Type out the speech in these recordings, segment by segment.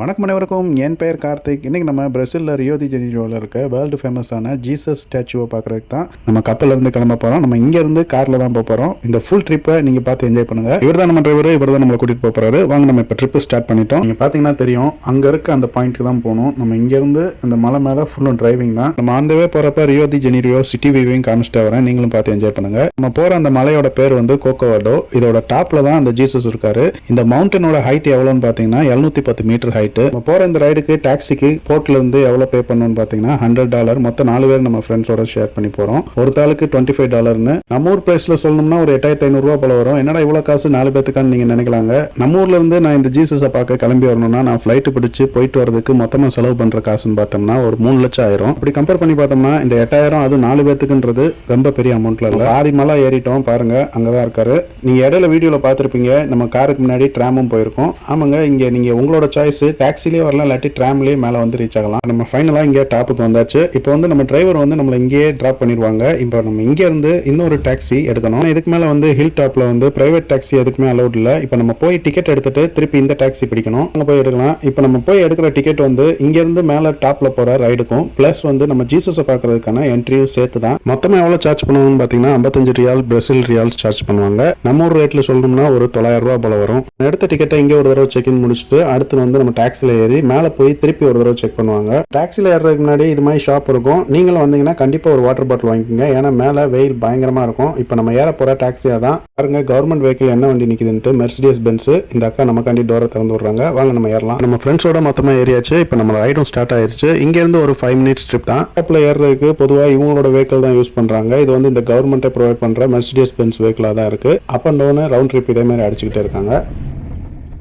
வணக்கம் அனைவருக்கும். என் பெயர் கார்த்திக். இன்றைக்கி நம்ம பிரசிலில் ரியோதி ஜெனிஜோவில் இருக்க வேர்ல்டு ஃபேமஸான ஜீசஸ் ஸ்டாச்சுவை பார்க்குறதுக்கு தான் நம்ம கப்பலேருந்து இருந்து கிளம்ப போகிறோம் நம்ம இங்கேருந்து காரில் தான் போக போகிறோம் இந்த ஃபுல் ட்ரிப்பை நீங்கள் பார்த்து என்ஜாய் பண்ணுங்கள் இவர் தான் நம்ம டிரைவர் இவர் தான் நம்மளை கூட்டிகிட்டு போக போகிறாரு வாங்க நம்ம இப்போ ட்ரிப்பு ஸ்டார்ட் பண்ணிட்டோம். நீங்கள் பார்த்தீங்கன்னா தெரியும் அங்கே இருக்க அந்த பாயிண்ட்டுக்கு தான் போகணும். நம்ம இங்கேருந்து அந்த மலை மேலே ஃபுல்லும் டிரைவிங் தான். நம்ம ஆந்தவே போகிறப்ப ரியோதி ஜெனிரியோ சிட்டி வியூவையும் காமிச்சிட்டு வரேன். நீங்களும் பார்த்து என்ஜாய் பண்ணுங்கள் நம்ம போகிற அந்த மலையோட பேர் வந்து கோகோவாடோ. இதோட டாப்பில் தான் அந்த ஜீசஸ் இருக்காரு. இந்த மவுண்டனோட ஹைட் எவ்வளோன்னு பார்த்தீங்கன்னா எழுநூத்தி பத்து மீட்டர் ஹைட் ஹைட்டு நம்ம போகிற இந்த ரைடுக்கு டாக்ஸிக்கு போர்ட்ல இருந்து எவ்வளோ பே பண்ணணும்னு பார்த்தீங்கன்னா ஹண்ட்ரட் டாலர் மொத்தம் நாலு பேர் நம்ம ஃப்ரெண்ட்ஸோட ஷேர் பண்ணி போகிறோம் ஒரு தாளுக்கு டுவெண்ட்டி ஃபைவ் டாலர்னு நம்ம ஊர் பிரைஸில் சொல்லணும்னா ஒரு எட்டாயிரத்தி ஐநூறுரூவா போல வரும். என்னடா இவ்வளோ காசு நாலு பேத்துக்கான்னு நீங்கள் நினைக்கலாங்க? நம்ம ஊர்ல இருந்து நான் இந்த ஜீசஸை பார்க்க கிளம்பி வரணும்னா நான் ஃப்ளைட்டு பிடிச்சி போயிட்டு வரதுக்கு மொத்தமாக செலவு பண்ணுற காசுன்னு பார்த்தோம்னா ஒரு மூணு லட்சம் ஆயிரும். அப்படி கம்பேர் பண்ணி பார்த்தோம்னா இந்த எட்டாயிரம் அது நாலு பேத்துக்குன்றது ரொம்ப பெரிய அமௌண்ட்ல இல்லை. பாதி மலை ஏறிட்டோம். பாருங்க அங்கே தான் இருக்காரு. நீங்கள் இடையில வீடியோவில் பார்த்துருப்பீங்க நம்ம காருக்கு முன்னாடி ட்ராமும் போயிருக்கோம். ஆமாங்க இங்கே நீங்கள் உங்களோட சாய்ஸ் டாக்ஸிலே வரலாம் இல்லாட்டி ட்ராம்லேயே மேலே வந்து ரீச் ஆகலாம். நம்ம ஃபைனலாக இங்கே டாப்புக்கு வந்தாச்சு. இப்போ வந்து நம்ம டிரைவர் வந்து நம்மளை இங்கேயே ட்ராப் பண்ணிடுவாங்க. இப்போ நம்ம இங்கேருந்து இன்னொரு டாக்ஸி எடுக்கணும். இதுக்கு மேலே வந்து ஹில் டாப்பில் வந்து ப்ரைவேட் டாக்ஸி எதுக்குமே அலௌட் இல்லை. இப்போ நம்ம போய் டிக்கெட் எடுத்துட்டு திருப்பி இந்த டாக்ஸி பிடிக்கணும். அங்கே போய் எடுக்கலாம். இப்போ நம்ம போய் எடுக்கிற டிக்கெட் வந்து இங்கேருந்து மேலே டாப்பில் போகிற ரைடுக்கும் ப்ளஸ் வந்து நம்ம ஜீசஸை பார்க்கறதுக்கான என்ட்ரியும் சேர்த்து தான் மொத்தமாக எவ்வளோ சார்ஜ் பண்ணணும்னு பார்த்தீங்கன்னா ஐம்பத்தஞ்சு ரியால் பிரசில் ரியால்ஸ் சார்ஜ் பண்ணுவாங்க. நம்ம ஒரு ரேட்டில் சொல்லணும்னா ஒரு தொள்ளாயிரம் ரூபா போல வரும். எடுத்த டிக்கெட்டை இங்கே ஒரு தடவை செக் இன் முடிச்சுட்டு அடுத்து வந்து நம்ம டாக்ஸியில் ஏறி மேலே போய் திருப்பி ஒரு தடவை செக் பண்ணுவாங்க. டாக்ஸியில் ஏறுறதுக்கு முன்னாடி இது மாதிரி ஷாப் இருக்கும். நீங்களும் வந்தீங்கன்னா கண்டிப்பாக ஒரு வாட்டர் பாட்டில் வாங்கிக்கோங்க. ஏன்னா மேலே வெயில் பயங்கரமாக இருக்கும். இப்போ நம்ம ஏற போகிற டாக்ஸியாக தான் பாருங்க கவர்மெண்ட் வெஹிக்கிள் என்ன வண்டி நிற்குதுன்ட்டு மெர்சிடியஸ் பென்ஸ் இந்த அக்கா நமக்காண்டி டோரை திறந்து விடுறாங்க. வாங்க நம்ம ஏறலாம். நம்ம ஃப்ரெண்ட்ஸோட மொத்தமாக ஏறியாச்சு. இப்போ நம்ம ரைடும் ஸ்டார்ட் ஆயிடுச்சு இங்கேருந்து ஒரு ஃபைவ் மினிட்ஸ் ட்ரிப் தான். டாப்பில் ஏறுறதுக்கு பொதுவாக இவங்களோட வெஹிக்கிள் தான் யூஸ் பண்ணுறாங்க இது வந்து இந்த கவர்மெண்ட்டை ப்ரொவைட் பண்ணுற மெர்சிடியஸ் பென்ஸ் வெஹிக்கிளாக தான் இருக்குது up and down round trip இதே மாதிரி அடிச்சுக்கிட்டே இருக்காங்க.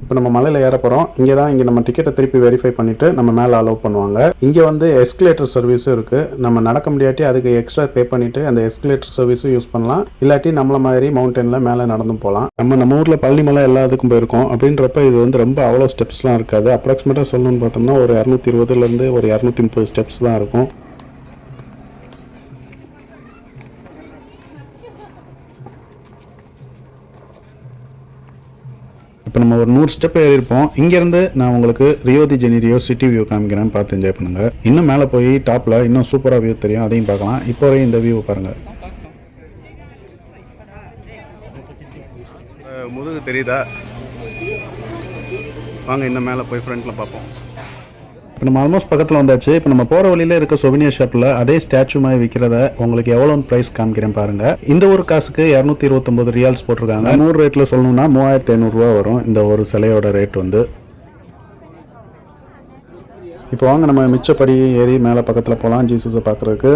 இப்போ நம்ம மலையில் ஏற போகிறோம் இங்கே தான் இங்கே நம்ம டிக்கெட்டை திருப்பி வெரிஃபை பண்ணிவிட்டு நம்ம மேலே அலோவ் பண்ணுவாங்க. இங்கே வந்து எஸ்கலேட்டர் சர்வீஸும் இருக்குது நம்ம நடக்க முடியாட்டி அதுக்கு எக்ஸ்ட்ரா பே பண்ணிவிட்டு அந்த எஸ்கலேட்டர் சர்வீஸும் யூஸ் பண்ணலாம். இல்லாட்டி நம்மள மாதிரி மவுண்டனில் மேலே நடந்து போகலாம். நம்ம நம்ம ஊரில் பழனி மலை எல்லா இதுக்கும் போயிருக்கோம். அப்படின்றப்ப இது வந்து ரொம்ப அவ்வளோ ஸ்டெப்ஸ்லாம் இருக்காது. அப்ராக்சிமேட்டாக சொல்லணும்னு பார்த்தோம்னா ஒரு இரநூத்தி இருபதுலேருந்து ஒரு இரநூத்தி முப்பது ஸ்டெப்ஸ் தான் இருக்கும். இப்போ நம்ம ஒரு நூறு ஸ்டெப் ஏறியிருப்போம். இங்கேருந்து நான் உங்களுக்கு Rio de Janeiro city view காமிக்கிறேன்னு பார்த்து என்ஜாய் பண்ணுங்கள் இன்னும் மேலே போய் டாப்பில் இன்னும் சூப்பராக வியூ தெரியும். அதையும் பார்க்கலாம். இப்போ வரையும் இந்த வியூ பாருங்கள் முதுகு தெரியுதா? வாங்க இன்னும் மேலே போய் ஃப்ரண்ட்டில் பார்ப்போம். இப்போ நம்ம ஆல்மோஸ்ட் பக்கத்தில் வந்தாச்சு. இப்போ நம்ம போகிற வழியில இருக்க சொவினியர் ஷாப்பில் அதே ஸ்டாச்சு மாதிரி விற்கிறத உங்களுக்கு எவ்வளோன்னு ப்ரைஸ் காமிக்கிறேன் பாருங்கள் இந்த ஒரு காசுக்கு இரநூத்தி இருபத்தொம்பது ரியால்ஸ் போட்டிருக்காங்க. நூறு ரேட்டில் சொல்லணும்னா மூவாயிரத்தி ஐநூறுரூவா வரும். இந்த ஒரு சிலையோட ரேட் வந்து. இப்போ வாங்க நம்ம மிச்சப்படி ஏறி மேலே பக்கத்தில் போகலாம் ஜீசஸை பார்க்குறதுக்கு.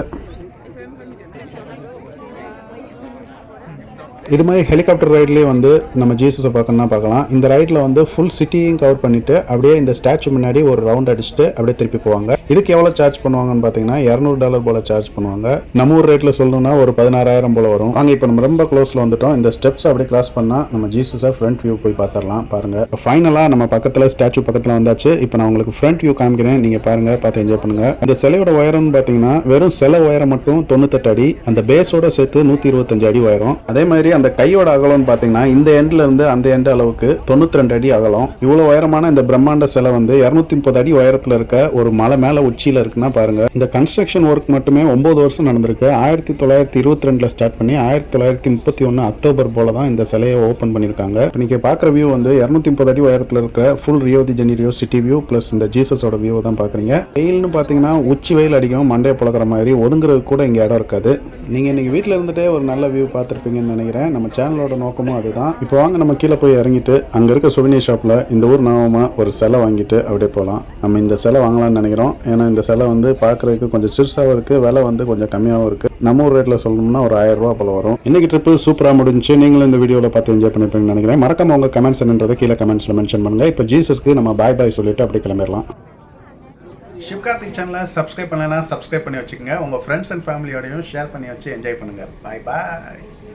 இது மாதிரி ஹெலிகாப்டர் ரைட்லேயே வந்து நம்ம ஜீசஸை பார்க்கணும்னா பார்க்கலாம். இந்த ரைட்டில் வந்து ஃபுல் சிட்டியும் கவர் பண்ணிட்டு அப்படியே இந்த ஸ்டாச்சு முன்னாடி ஒரு ரவுண்ட் அடிச்சுட்டு அப்படியே திருப்பி போவாங்க. இதுக்கு எவ்வளோ சார்ஜ் பண்ணுவாங்கன்னு பார்த்தீங்கன்னா இரநூறு டாலர் போல சார்ஜ் பண்ணுவாங்க. நம்ம ஊர் ரேட்டில் சொல்லணும்னா ஒரு பதினாறாயிரம் போல வரும். அங்கே இப்போ நம்ம ரொம்ப க்ளோஸில் வந்துட்டோம். இந்த ஸ்டெப்ஸ் அப்படியே கிராஸ் பண்ணால் நம்ம ஜீசஸை ஃப்ரண்ட் வியூ போய் பார்த்துடலாம். பாருங்க. ஃபைனலாக நம்ம பக்கத்தில் ஸ்டாச்சு பக்கத்தில் வந்தாச்சு. இப்போ நான் உங்களுக்கு ஃப்ரண்ட் வியூ காமிக்கிறேன். நீங்கள் பாருங்க பார்த்து என்ஜாய் பண்ணுங்க. அந்த சிலையோட உயரம்னு பார்த்தீங்கன்னா வெறும் சிலை உயரம் மட்டும் தொண்ணூத்தெட்டு அடி. அந்த பேஸோட சேர்த்து நூற்றி இருபத்தஞ்சு அடி உயரம். அதே மாதிரி அந்த கையோட அகலம்னு பார்த்தீங்கன்னா இந்த எண்ட்ல இருந்து அந்த எண்ட் அளவுக்கு தொண்ணூத்தி ரெண்டு அடி அகலம். இவ்வளோ உயரமான இந்த பிரம்மாண்ட சிலை வந்து இரநூத்தி முப்பது அடி உயரத்தில் இருக்க ஒரு மலை மேலே உச்சியில் இருக்குன்னா பாருங்க. இந்த கன்ஸ்ட்ரக்ஷன் ஒர்க் மட்டுமே ஒன்பது வருஷம் நடந்திருக்கு. ஆயிரத்தி தொள்ளாயிரத்தி இருபத்தி ரெண்டுல ஸ்டார்ட் பண்ணி ஆயிரத்தி தொள்ளாயிரத்தி முப்பத்தி ஒன்று அக்டோபர் போல தான் இந்த சிலையை ஓப்பன் பண்ணியிருக்காங்க. இன்னைக்கு நீங்க பார்க்குற வியூ வந்து இரநூத்தி முப்பது அடி உயரத்தில் இருக்க full Rio de Janeiro city view plus இந்த ஜீசஸோட வியூ தான் பார்க்குறீங்க வெயில்னு பார்த்தீங்கன்னா உச்சி வெயில் அடிக்கும் மண்டையை பழக்கிற மாதிரி ஒதுங்குறதுக்கு கூட இங்கே இடம் இருக்காது. நீங்கள் இன்னைக்கு வீட்டில் இருந்துட்டே ஒரு நல்ல வியூ பார்த்துருப்பீங்கன்னு நினைக்கிறேன். நம்ம சேனலோட நோக்கமும் அதுதான். இப்போ வாங்க நம்ம கீழே போய் இறங்கிட்டு அங்கே இருக்க சுவினியர் ஷாப்பில் இந்த ஊர் நாமமாக ஒரு சிலை வாங்கிட்டு அப்படியே போகலாம் நம்ம இந்த சிலை வாங்கலாம்னு நினைக்கிறோம். ஏன்னா இந்த சிலை வந்து பார்க்குறதுக்கு கொஞ்சம் சிறுசாகவும் இருக்குது விலை வந்து கொஞ்சம் கம்மியாகவும் இருக்குது நம்ம ஊர் ரேட்டில் சொல்லணும்னா ஒரு ஆயிரம் ரூபா போல வரும். இன்னைக்கு ட்ரிப்பு சூப்பராக முடிஞ்சு நீங்களும் இந்த வீடியோவில் பார்த்து என்ஜாய் பண்ணிருப்பீங்கன்னு நினைக்கிறேன். மறக்காம உங்கள் கமெண்ட்ஸ் என்னன்றதை கீழே கமெண்ட்ஸில் மென்ஷன் பண்ணுங்கள் இப்போ ஜீசஸ்க்கு நம்ம பாய் பாய் சொல்லிட்டு அப்படியே கிளம்பிடலாம். சிவகார்த்திக் சேனலை சப்ஸ்கிரைப் பண்ணலைன்னா சப்ஸ்கிரைப் பண்ணி வச்சுக்கோங்க. உங்கள் ஃப்ரெண்ட்ஸ் அண்ட் ஃபேமிலியோடையும் ஷேர் பண்ணி வச்சு என்ஜாய் பண்ணுங்கள் பாய் பாய்